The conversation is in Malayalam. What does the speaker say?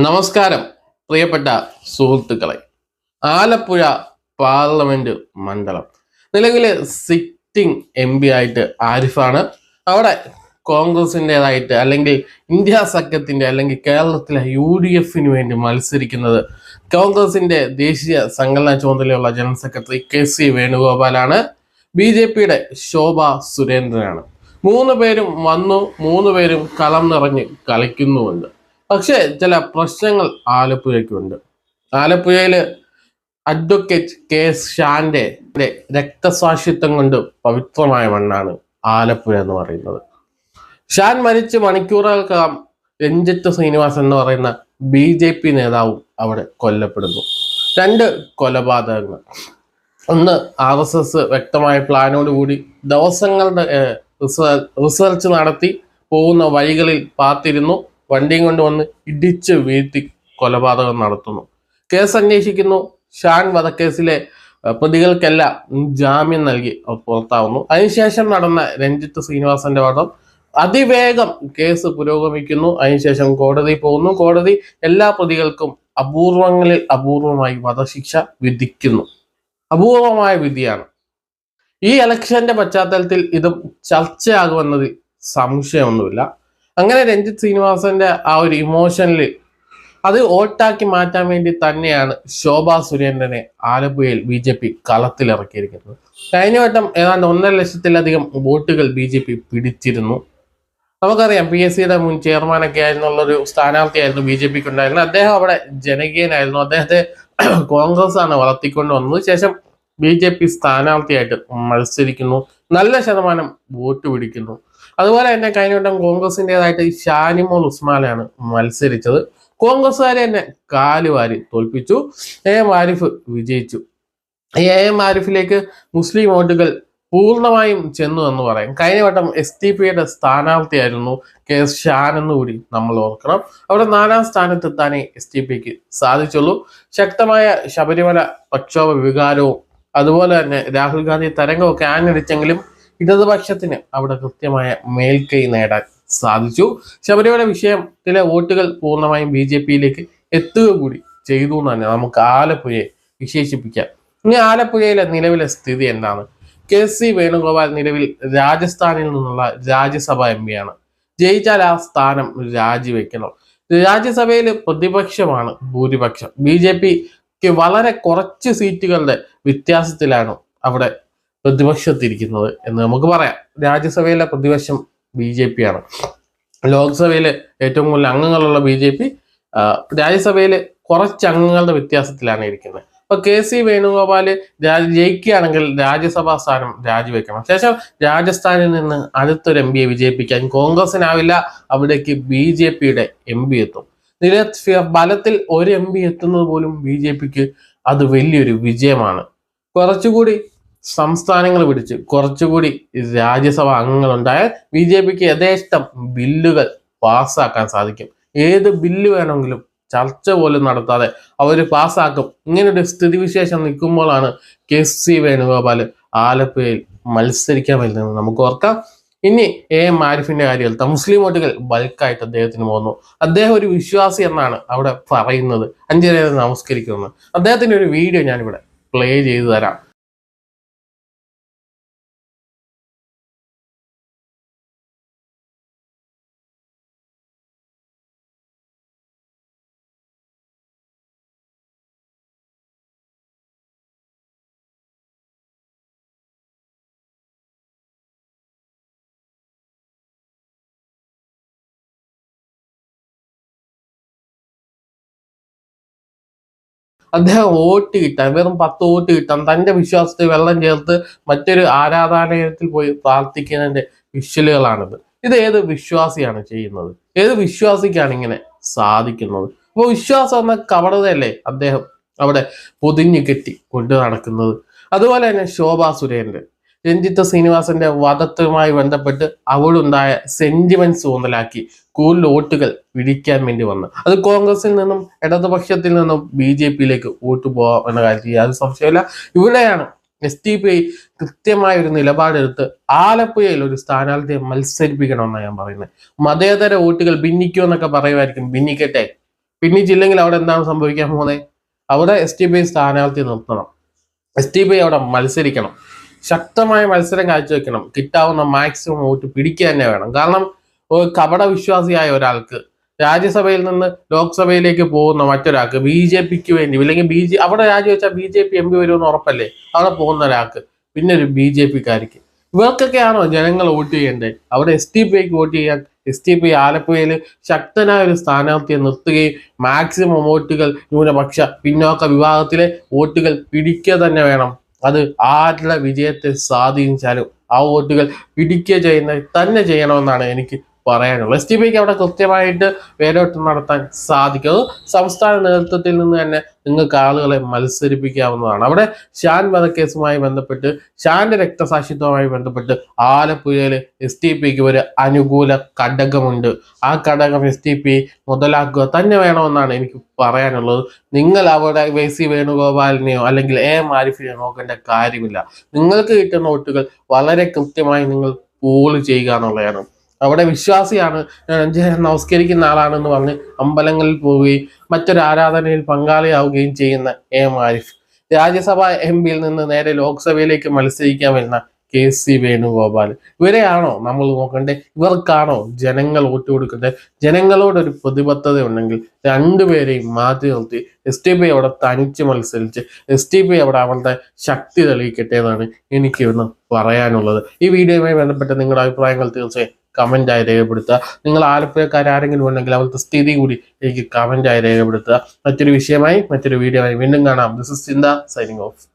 നമസ്കാരം പ്രിയപ്പെട്ട സുഹൃത്തുക്കളെ. ആലപ്പുഴ പാർലമെന്റ് മണ്ഡലം. നിലവിൽ സിറ്റിംഗ് എം പി ആയിട്ട് ആരിഫാണ്. അവിടെ കോൺഗ്രസിന്റെതായിട്ട് അല്ലെങ്കിൽ ഇന്ത്യ സഖ്യത്തിന്റെ അല്ലെങ്കിൽ കേരളത്തിലെ യു ഡി എഫിന് വേണ്ടി മത്സരിക്കുന്നത് കോൺഗ്രസിന്റെ ദേശീയ സംഘടനാ ചുമതലയുള്ള ജനറൽ സെക്രട്ടറി കെ സി വേണുഗോപാലാണ്. ബി ജെ പിയുടെ ശോഭ സുരേന്ദ്രനാണ്. മൂന്ന് പേരും വന്നു മൂന്ന് പേരും കളം നിറഞ്ഞ് കളിക്കുന്നുമുണ്ട്. പക്ഷേ ചില പ്രശ്നങ്ങൾ ആലപ്പുഴയ്ക്കുണ്ട്. ആലപ്പുഴയിൽ അഡ്വക്കേറ്റ് കെ എസ് ഷാന്റെ രക്തസാക്ഷിത്വം കൊണ്ട് പവിത്രമായ മണ്ണാണ് ആലപ്പുഴ എന്ന് പറയുന്നത്. ഷാൻ മരിച്ച് മണിക്കൂറുകൾക്കകം രഞ്ജിത്ത് ശ്രീനിവാസൻ എന്ന് പറയുന്ന ബി ജെ പി നേതാവും അവിടെ കൊല്ലപ്പെടുന്നു. രണ്ട് കൊലപാതകങ്ങൾ. ഒന്ന് ആർ എസ് എസ് വ്യക്തമായ പ്ലാനോടുകൂടി ദിവസങ്ങളുടെ റിസർച്ച് നടത്തി പോകുന്ന വഴികളിൽ പാത്തിരുന്നു. വണ്ടിയും കൊണ്ടുവന്ന് ഇടിച്ച് വീഴ്ത്തി കൊലപാതകം നടത്തുന്നു. കേസ് അന്വേഷിക്കുന്നു. ഷാൻ വധക്കേസിലെ പ്രതികൾക്കെല്ലാം ജാമ്യം നൽകി പുറത്താവുന്നു. അതിനുശേഷം നടന്ന രഞ്ജിത്ത് ശ്രീനിവാസന്റെ വധം. അതിവേഗം കേസ് പുരോഗമിക്കുന്നു. അതിനുശേഷം കോടതി പോകുന്നു. കോടതി എല്ലാ പ്രതികൾക്കും അപൂർവങ്ങളിൽ അപൂർവമായി വധശിക്ഷ വിധിക്കുന്നു. അപൂർവമായ വിധിയാണ്. ഈ ഇലക്ഷന്റെ പശ്ചാത്തലത്തിൽ ഇതും ചർച്ചയാകുമെന്നതിൽ സംശയമൊന്നുമില്ല. അങ്ങനെ രഞ്ജിത്ത് ശ്രീനിവാസന്റെ ആ ഒരു ഇമോഷനിൽ അത് ഓട്ടാക്കി മാറ്റാൻ വേണ്ടി തന്നെയാണ് ശോഭാ സുരേന്ദ്രനെ ആലപ്പുഴയിൽ ബി ജെ പി കളത്തിലിറക്കിയിരിക്കുന്നത്. കഴിഞ്ഞ വട്ടം ഏതാണ്ട് ഒന്നര ലക്ഷത്തിലധികം വോട്ടുകൾ ബി ജെ പി പിടിച്ചിരുന്നു. നമുക്കറിയാം പി എസ് സിയുടെ മുൻ ചെയർമാനൊക്കെ ആയിരുന്നുള്ള ഒരു സ്ഥാനാർത്ഥിയായിരുന്നു ബി ജെ പിക്ക് ഉണ്ടായിരുന്നത്. അദ്ദേഹം അവിടെ ജനകീയനായിരുന്നു. അദ്ദേഹത്തെ കോൺഗ്രസ് ആണ് വളർത്തിക്കൊണ്ട് വന്നത്. ശേഷം ബി ജെ പി സ്ഥാനാർത്ഥിയായിട്ട് മത്സരിക്കുന്നു. നല്ല ശതമാനം വോട്ട് പിടിക്കുന്നു. അതുപോലെ തന്നെ കഴിഞ്ഞ വട്ടം കോൺഗ്രസിന്റെതായിട്ട് ഷാനിമോൾ ഉസ്മാനാണ് മത്സരിച്ചത്. കോൺഗ്രസ്സുകാരെ തന്നെ കാലുവാരി തോൽപ്പിച്ചു. എ എം ആരിഫ് വിജയിച്ചു. എ എം ആരിഫിലേക്ക് മുസ്ലിം വോട്ടുകൾ പൂർണമായും ചെന്നു എന്ന് പറയും. കഴിഞ്ഞ വട്ടം എസ് ടി പിയുടെ സ്ഥാനാർത്ഥിയായിരുന്നു കെ എസ് ഷാൻ എന്ന് കൂടി നമ്മൾ ഓർക്കണം. അവിടെ നാലാം സ്ഥാനത്തെത്താനേ എസ് ടി പിക്ക് സാധിച്ചുള്ളൂ. ശക്തമായ ശബരിമല പ്രക്ഷോഭ വികാരവും അതുപോലെ തന്നെ രാഹുൽ ഗാന്ധി തരംഗമൊക്കെ ആഞ്ഞടിച്ചെങ്കിലും ഇടതുപക്ഷത്തിന് അവിടെ കൃത്യമായ മേൽക്കൈ നേടാൻ സാധിച്ചു. ശബരിമല വിഷയത്തിലെ വോട്ടുകൾ പൂർണമായും ബി ജെ പിയിലേക്ക് എത്തുക കൂടി ചെയ്തു എന്ന് തന്നെ നമുക്ക് ആലപ്പുഴയെ വിശേഷിപ്പിക്കാം. ഇനി ആലപ്പുഴയിലെ നിലവിലെ സ്ഥിതി എന്താണ്? കെ സി വേണുഗോപാൽ നിലവിൽ രാജസ്ഥാനിൽ നിന്നുള്ള രാജ്യസഭ എം ആണ് ജയിച്ചാൽ ആ സ്ഥാനം രാജിവെക്കണം. രാജ്യസഭയിൽ പ്രതിപക്ഷമാണ് ഭൂരിപക്ഷം. ബി ജെ പിക്ക് വളരെ കുറച്ച് സീറ്റുകളുടെ വ്യത്യാസത്തിലാണ് അവിടെ പ്രതിപക്ഷത്തിരിക്കുന്നത് എന്ന് നമുക്ക് പറയാം. രാജ്യസഭയിലെ പ്രതിപക്ഷം ബി ജെ പി ആണ് ലോക്സഭയിലെ ഏറ്റവും കൂടുതൽ അംഗങ്ങളുള്ള ബി ജെ പി രാജ്യസഭയിൽ കുറച്ച് അംഗങ്ങളുടെ വ്യത്യാസത്തിലാണ് ഇരിക്കുന്നത്. അപ്പൊ കെ സി വേണുഗോപാൽ ജയിക്കുകയാണെങ്കിൽ രാജ്യസഭാ സ്ഥാനം രാജിവെക്കണം. ശേഷം രാജസ്ഥാനിൽ നിന്ന് അടുത്തൊരു എം പിയെ വിജയിപ്പിക്കാൻ കോൺഗ്രസിനാവില്ല അവിടേക്ക് ബി ജെ പിയുടെ എം പി എത്തും. നില ബലത്തിൽ ഒരു എം പി എത്തുന്നത് പോലും ബി ജെ പിക്ക് അത് വലിയൊരു വിജയമാണ്. കുറച്ചുകൂടി സംസ്ഥാനങ്ങൾ പിടിച്ച് കുറച്ചുകൂടി രാജ്യസഭ അംഗങ്ങൾ ഉണ്ടായാൽ ബി ജെ പിക്ക് യഥേഷ്ടം ബില്ലുകൾ പാസ്സാക്കാൻ സാധിക്കും. ഏത് ബില്ല് വേണമെങ്കിലും ചർച്ച പോലും നടത്താതെ അവർ പാസ്സാക്കും. ഇങ്ങനൊരു സ്ഥിതിവിശേഷം നിൽക്കുമ്പോഴാണ് കെ സി വേണുഗോപാൽ ആലപ്പുഴയിൽ മത്സരിക്കാൻ വരുന്നത്. നമുക്ക് ഓർക്കാം. ഇനി എ മാരിഫിന്റെ ആരിഫിന്റെ കാര്യത്തിൽ മുസ്ലിം വോട്ടുകൾ ബൾക്കായിട്ട് അദ്ദേഹത്തിന് പോകുന്നു അദ്ദേഹം ഒരു വിശ്വാസി എന്നാണ് അവിടെ പറയുന്നത്. അഞ്ചു നമസ്കരിക്കുന്നത്. നമസ്കരിക്കുന്നു അദ്ദേഹത്തിന്റെ ഒരു വീഡിയോ ഞാനിവിടെ പ്ലേ ചെയ്തു തരാം. അദ്ദേഹം വോട്ട് കിട്ടാൻ വെറും പത്ത് വോട്ട് കിട്ടാൻ തന്റെ വിശ്വാസത്തിൽ വെള്ളം ചേർത്ത് മറ്റൊരു ആരാധനാലയത്തിൽ പോയി പ്രാർത്ഥിക്കുന്നതിന്റെ വിഷ്വലുകളാണിത്. ഇത് ഏത് വിശ്വാസിയാണ് ചെയ്യുന്നത്? ഏത് വിശ്വാസിക്കാണ് ഇങ്ങനെ സാധിക്കുന്നത്? അപ്പോൾ വിശ്വാസം എന്ന കവടതയല്ലേ അദ്ദേഹം അവിടെ പൊതിഞ്ഞു കെട്ടി കൊണ്ടു നടക്കുന്നത്? അതുപോലെ തന്നെ ശോഭാ സുരേന്ദ്രൻ. രഞ്ജിത്ത് ശ്രീനിവാസന്റെ വധത്തുമായി ബന്ധപ്പെട്ട് അവളുണ്ടായ സെന്റിമെന്റ്സ് ഊന്നലാക്കി. കൂടുതൽ വോട്ടുകൾ പിടിക്കാൻ വേണ്ടി വന്നു. അത് കോൺഗ്രസിൽ നിന്നും ഇടതുപക്ഷത്തിൽ നിന്നും ബി ജെ പിയിലേക്ക് വോട്ട് പോകാം എന്ന കാര്യത്തിൽ യാതൊരു സംശയമില്ല. ഇവിടെയാണ് എസ് ടി പി ഐ കൃത്യമായ ഒരു നിലപാടെടുത്ത് ആലപ്പുഴയിൽ ഒരു സ്ഥാനാർത്ഥിയെ മത്സരിപ്പിക്കണമെന്നാണ് ഞാൻ പറയുന്നത്. മതേതര വോട്ടുകൾ ഭിന്നിക്കുമെന്നൊക്കെ പറയുമായിരിക്കും. ഭിന്നിക്കട്ടെ. ഭിന്നിച്ചില്ലെങ്കിൽ അവിടെ എന്താണ് സംഭവിക്കാൻ പോകുന്നത്? അവിടെ എസ് ടി പി ഐ സ്ഥാനാർത്ഥി നിർത്തണം. എസ് ടി പി ഐ അവിടെ മത്സരിക്കണം. ശക്തമായ മത്സരം കാഴ്ചവെക്കണം. കിട്ടാവുന്ന മാക്സിമം വോട്ട് പിടിക്കുക തന്നെ വേണം. കാരണം കപട വിശ്വാസിയായ ഒരാൾക്ക് രാജ്യസഭയിൽ നിന്ന് ലോക്സഭയിലേക്ക് പോകുന്ന മറ്റൊരാൾക്ക് ബി ജെ പിക്ക് വേണ്ടി അല്ലെങ്കിൽ ബി ജെ അവിടെ രാജിവെച്ചാൽ B J P M P വരുമെന്ന് ഉറപ്പല്ലേ? അവിടെ പോകുന്ന ഒരാൾക്ക് പിന്നെ ഒരു ബി ജെ പിക്കാർക്ക് ഇവർക്കൊക്കെയാണോ ജനങ്ങൾ വോട്ട് ചെയ്യേണ്ടത് അവിടെ എസ് ടി പിക്ക് വോട്ട് ചെയ്യാൻ എസ് ടി പി ആലപ്പുഴയിൽ ശക്തനായ ഒരു സ്ഥാനാർത്ഥിയെ നിർത്തുകയും മാക്സിമം വോട്ടുകൾ ന്യൂനപക്ഷ പിന്നോക്ക വിഭാഗത്തിലെ വോട്ടുകൾ പിടിക്കുക തന്നെ വേണം. അത് ആരുടെ വിജയത്തെ സ്വാധീനിച്ചാലും ആ വോട്ടുകൾ പിടിക്കുക ചെയ്യുന്ന തന്നെ ചെയ്യണമെന്നാണ് എനിക്ക് പറയാനുള്ളത് എസ് ടി പിക്ക് അവിടെ കൃത്യമായിട്ട് വേലോട്ട് നടത്താൻ സാധിക്കും സംസ്ഥാന നേതൃത്വത്തിൽ നിന്ന് തന്നെ നിങ്ങൾക്ക് ആളുകളെ മത്സരിപ്പിക്കാവുന്നതാണ്. അവിടെ ഷാൻ വധക്കേസുമായി ബന്ധപ്പെട്ട് ഷാന്റെ രക്തസാക്ഷിത്വവുമായി ബന്ധപ്പെട്ട് ആലപ്പുഴയിൽ എസ് ടി പിക്ക് ഒരു അനുകൂല ഘടകമുണ്ട്. ആ ഘടകം എസ് ടി പി മുതലാക്കുക തന്നെ വേണമെന്നാണ് എനിക്ക് പറയാനുള്ളത്. നിങ്ങൾ അവിടെ വൈ സി വേണുഗോപാലിനെയോ അല്ലെങ്കിൽ എ മാരിഫിനെയോ നോക്കേണ്ട കാര്യമില്ല. നിങ്ങൾക്ക് കിട്ടുന്ന വോട്ടുകൾ വളരെ കൃത്യമായി നിങ്ങൾ പോൾ ചെയ്യുക എന്നുള്ളതാണ്. അവിടെ വിശ്വാസിയാണ്. നമസ്കരിക്കുന്ന ആളാണെന്ന് പറഞ്ഞ് അമ്പലങ്ങളിൽ പോവുകയും മറ്റൊരു ആരാധനയിൽ പങ്കാളിയാവുകയും ചെയ്യുന്ന എ ആരിഫ് രാജ്യസഭ എം പിയിൽ നിന്ന് നേരെ ലോക്സഭയിലേക്ക് മത്സരിക്കാൻ വരുന്ന കെ സി വേണുഗോപാൽ. ഇവരെയാണോ നമ്മൾ നോക്കണ്ടേ? ഇവർക്കാണോ ജനങ്ങൾ വോട്ട് കൊടുക്കേണ്ടത് ജനങ്ങളോടൊരു പ്രതിബദ്ധത ഉണ്ടെങ്കിൽ രണ്ടുപേരെയും മാറ്റി നിർത്തി എസ് ടി പി അവിടെ തനിച്ച് മത്സരിച്ച് എസ് ടി പി അവിടെ അവരുടെ ശക്തി തെളിയിക്കട്ടെ എന്നാണ് എനിക്ക് ഇന്ന് പറയാനുള്ളത്. ഈ വീഡിയോയുമായി ബന്ധപ്പെട്ട് നിങ്ങളുടെ അഭിപ്രായങ്ങൾ തീർച്ചയായും കമന്റായി രേഖപ്പെടുത്തുക. നിങ്ങൾ ആലപ്പുഴക്കാർ ആരെങ്കിലും ഉണ്ടെങ്കിൽ അവർക്ക് സ്ഥിതി കൂടി എനിക്ക് കമന്റായി രേഖപ്പെടുത്തുക. മറ്റൊരു വിഷയമായി മറ്റൊരു വീഡിയോ ആയി വീണ്ടും കാണാം. This is Chintha signing off